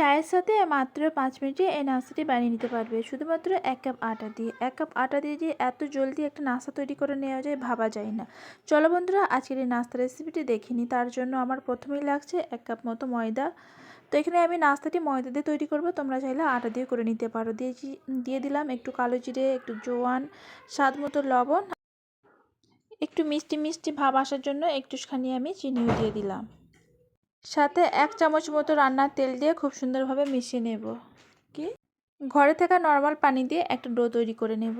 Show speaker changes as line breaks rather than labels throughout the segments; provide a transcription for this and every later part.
চায়ের সাথে মাত্র পাঁচ মিনিটে এই নাস্তাটি বানিয়ে নিতে পারবে। শুধুমাত্র এক কাপ আটা দিয়ে। এক কাপ আটা দিয়ে যে এত জলদি একটা নাস্তা তৈরি করে নেওয়া যায় ভাবা যায় না। চলো বন্ধুরা, আজকের এই নাস্তা রেসিপিটি দেখিনি তার জন্য আমার প্রথমেই লাগছে এক কাপ মতো ময়দা। তো এখানে আমি নাস্তাটি ময়দা দিয়ে তৈরি করব। তোমরা চাইলে আটা দিয়ে করে নিতে পারো। দিয়ে দিয়ে দিলাম একটু কালো জিরে, একটু জোয়ান, স্বাদ মতো লবণ। একটু মিষ্টি মিষ্টি ভাব আসার জন্য একটুখানি আমি চিনিও দিয়ে দিলাম। সাথে এক চামচ মতো রান্নার তেল দিয়ে খুব সুন্দরভাবে মিশিয়ে নেব। কি? ঘরে থাকা নর্মাল পানি দিয়ে একটা ডো তৈরি করে নেব।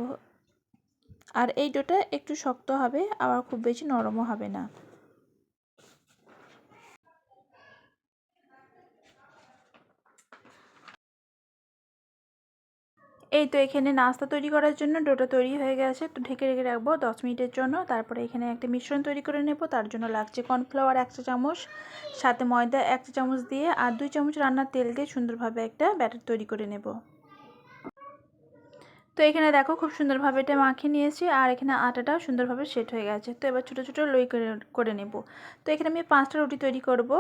আর এই ডোটা একটু শক্ত হবে, আবার খুব বেশি নরমও হবে না। এই তো এখানে নাস্তা তৈরি করার জন্য ডোটা তৈরি হয়ে গেছে। তো ঢেকে রেখে রাখব দশ মিনিটের জন্য। তারপরে এখানে একটা মিশ্রণ তৈরি করে নেব। তার জন্য লাগছে কর্নফ্লাওয়ার এক চা চামচ, সাথে ময়দা এক চামচ দিয়ে, আর দুই চামচ রান্নার তেল দিয়ে সুন্দরভাবে একটা ব্যাটার তৈরি করে নেব। তো এখানে দেখো খুব সুন্দরভাবে এটা মাখিয়ে নিয়েছি, আর এখানে আটাটাও সুন্দরভাবে সেট হয়ে গেছে। তো এবার ছোটো ছোটো লই করে নেব। তো এখানে আমি পাঁচটা রুটি তৈরি করব।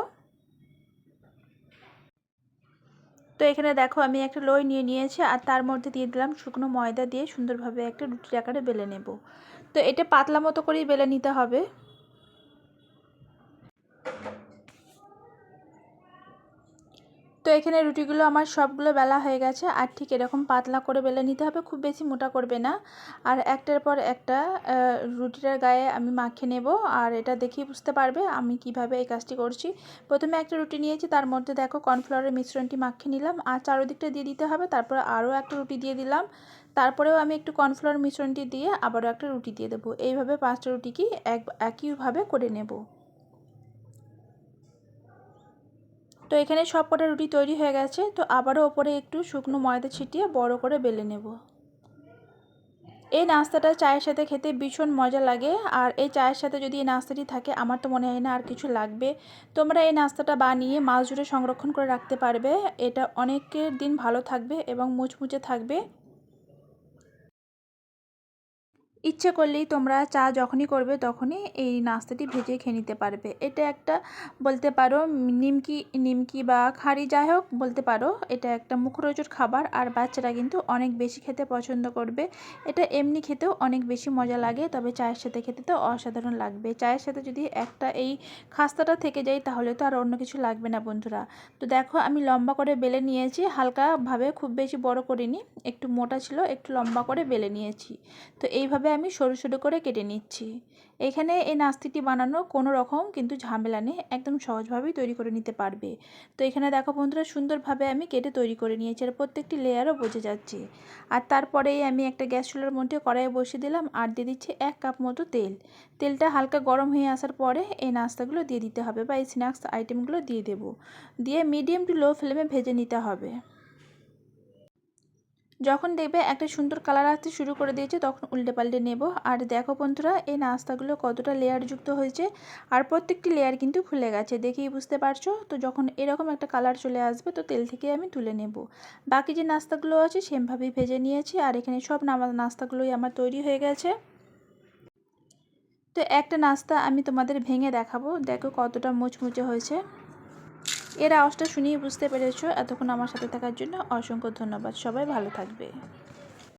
তো এখানে দেখো আমি একটা লই নিয়ে নিয়েছি আর তার মধ্যে দিয়ে দিলাম শুকনো ময়দা দিয়ে সুন্দরভাবে একটা রুটির আকারে বেলে নেব। তো এটা পাতলা মতো করেই বেলে নিতে হবে। এখানে রুটিগুলো আমার সবগুলো বেলা হয়ে গেছে, আর ঠিক এরকম পাতলা করে বেলে নিতে হবে, খুব বেশি মোটা করবে না। আর একটার পর একটা রুটিটার গায়ে আমি মাখিয়ে নেব, আর এটা দেখেই বুঝতে পারবে আমি কীভাবে এই কাজটি করছি। প্রথমে একটা রুটি নিয়েছি, তার মধ্যে দেখো কর্নফ্লাওয়ারের মিশ্রণটি মাখিয়ে নিলাম, আর চারোদিকটা দিয়ে দিতে হবে, তারপর আরও একটা রুটি দিয়ে দিলাম। তারপরেও আমি একটু কর্নফ্লাওয়ার মিশ্রণটি দিয়ে আবারও একটা রুটি দিয়ে দেবো। এইভাবে পাঁচটা রুটি কি এক, একইভাবে করে নেব। তো এখানে সব কটা রুটি তৈরি হয়ে গেছে, তো আবারও ওপরে একটু শুকনো ময়দা ছিটিয়ে বড় করে বেলে নেব। এই নাস্তাটা চায়ের সাথে খেতে ভীষণ মজা লাগে, আর এই চায়ের সাথে যদি এই নাস্তাটি থাকে, আমার তো মনে হয় না আর কিছু লাগবে। তোমরা এই নাস্তাটা বানিয়ে মাছ জুড়ে সংরক্ষণ করে রাখতে পারবে, এটা অনেকের দিন ভালো থাকবে এবং মুচমুচে থাকবে। ইচ্ছে করলেই তোমরা চা যখনই করবে তখনই এই নাস্তাটি ভেজে খেয়ে নিতে পারবে। এটা একটা বলতে পারো নিমকি নিমকি বা খাড়ি যাই হোক বলতে পারো, এটা একটা মুখরোচক খাবার আর বাচ্চারা কিন্তু অনেক বেশি খেতে পছন্দ করবে। এটা এমনি খেতেও অনেক বেশি মজা লাগে, তবে চায়ের সাথে খেতে তো অসাধারণ লাগবে। চায়ের সাথে যদি একটা এই খাস্তাটা থেকে যায় তাহলে তো আর অন্য কিছু লাগবে না বন্ধুরা। তো দেখো আমি লম্বা করে বেলে নিয়েছি, হালকাভাবে খুব বেশি বড় করিনি, একটু মোটা ছিল, একটু লম্বা করে বেলে নিয়েছি। তো এইভাবে আমি সরু সরু করে কেটে নিচ্ছি। এখানে এই নাস্তিটি বানানো কোনো রকম কিন্তু ঝামেলা নেই, একদম সহজভাবেই তৈরি করে নিতে পারবে। তো এখানে দেখো বন্ধুরা, সুন্দরভাবে আমি কেটে তৈরি করে নিয়েছি আর প্রত্যেকটি লেয়ারও বোঝা যাচ্ছে। আর তারপরেই আমি একটা গ্যাস চুলার মধ্যে কড়াইয়ে বসিয়ে দিলাম আর দিয়ে দিচ্ছি এক কাপ মতো তেল। তেলটা হালকা গরম হয়ে আসার পরে এই নাস্তাগুলো দিয়ে দিতে হবে বা এই স্ন্যাক্স আইটেমগুলো দিয়ে দেবো। দিয়ে মিডিয়াম টু লো ফ্লেমে ভেজে নিতে হবে। যখন দেখবে একটা সুন্দর কালার আসতে শুরু করে দিয়েছে, তখন উল্টে পাল্টে নেব। আর দেখো বন্ধুরা, এই নাস্তাগুলো কতটা লেয়ারযুক্ত হয়েছে আর প্রত্যেকটি লেয়ার কিন্তু খুলে গেছে, দেখেই বুঝতে পারছ? তো যখন এরকম একটা কালার চলে আসবে, তো তেল থেকে আমি তুলে নেব। বাকি যে নাস্তাগুলো আছে, সেমভাবেই ভেজে নিয়েছি। আর এখানে সব নাস্তাগুলোই আমার তৈরি হয়ে গেছে। তো একটা নাস্তা আমি তোমাদের ভেঙে দেখাবো। দেখো কতটা মুচমুচে হয়েছে। এর আওয়াজটা শুনেই বুঝতে পেরেছ এতক্ষণ আমার সাথে থাকার জন্য অসংখ্য ধন্যবাদ। সবাই ভালো থাকবে।